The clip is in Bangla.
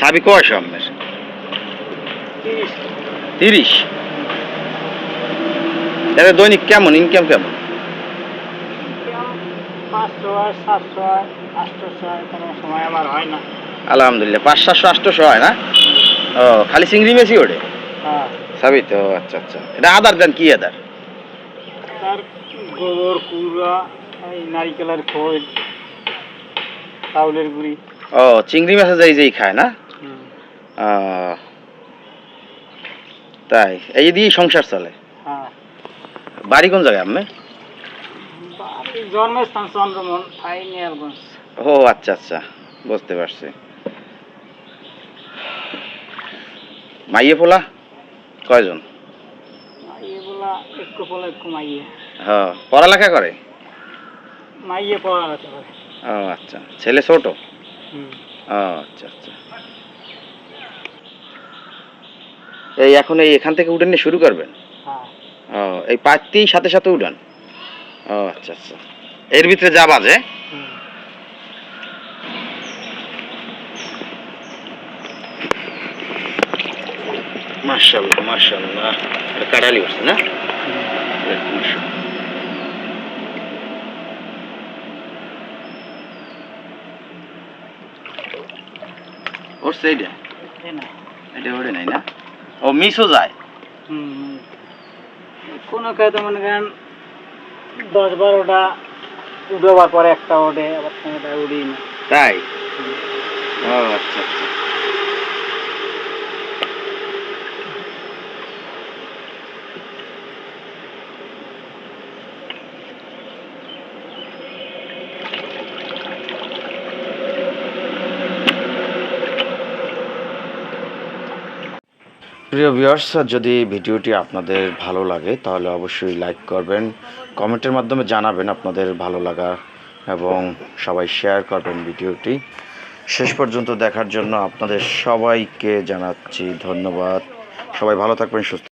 সাবি কয়শো আপনার? তিরিশ। তাহলে দৈনিক কেমন? ইনকাম কেমন? আলহামদুলিল্লাহ, পাঁচ সাতশো, আটশোশো হয় না? ও, খালি চিংড়ি বেশি ওঠে? হ্যাঁ সাবি তো আচ্ছা আচ্ছা। এটা আদার দেন কি আদার? এই নারিকেলের খোল চাউলের গুঁড়ি। ও চিংড়ি মাছ যেই যেই খায় না? তাই এই দিয়েই সংসার চলে। হ্যাঁ। বাড়ি কোন জায়গায় আপনি? জন্মস্থান নিয়ারগঞ্জ ও আচ্ছা আচ্ছা বুঝতে পারছি। মাইয়ে পোলা? কয়জন? এগুলা একটু পলে একটু মাইয়ে। হ্যাঁ পড়ালেখা করে? মাইয়ে পড়ালেখা করে ও আচ্ছা। ছেলে ছোট? হুম। ও আচ্ছা আচ্ছা। এই এখন এই এখান থেকে উঠে নিয়ে শুরু করবেন? হ্যাঁ। ও এই পাঁচতেই সাথে সাথে উঠান ও আচ্ছা আচ্ছা। এর ভিতরে যা বাজে? মার্শাল্লাহ মার্শাল্লাহ কাটালি উঠছে না। উঠছে এটা এটা ওঠে নাই না? ও মিসও যায়। কোনো খেতে মনে করেন দশ বারোটা উঠোবার পরে একটা ওঠে আবার কোনোটা উড়ি না। তাই? ও আচ্ছা আচ্ছা। প্রিয় ভিউয়ার্স যদি ভিডিওটি আপনাদের ভালো লাগে, তাহলে অবশ্যই লাইক করবেন কমেন্টের মাধ্যমে জানাবেন আপনাদের ভালো লাগা, এবং সবাই শেয়ার করবেন ভিডিওটি। শেষ পর্যন্ত দেখার জন্য আপনাদের সবাইকে জানাচ্ছি ধন্যবাদ। সবাই ভালো থাকবেন, সুস্থ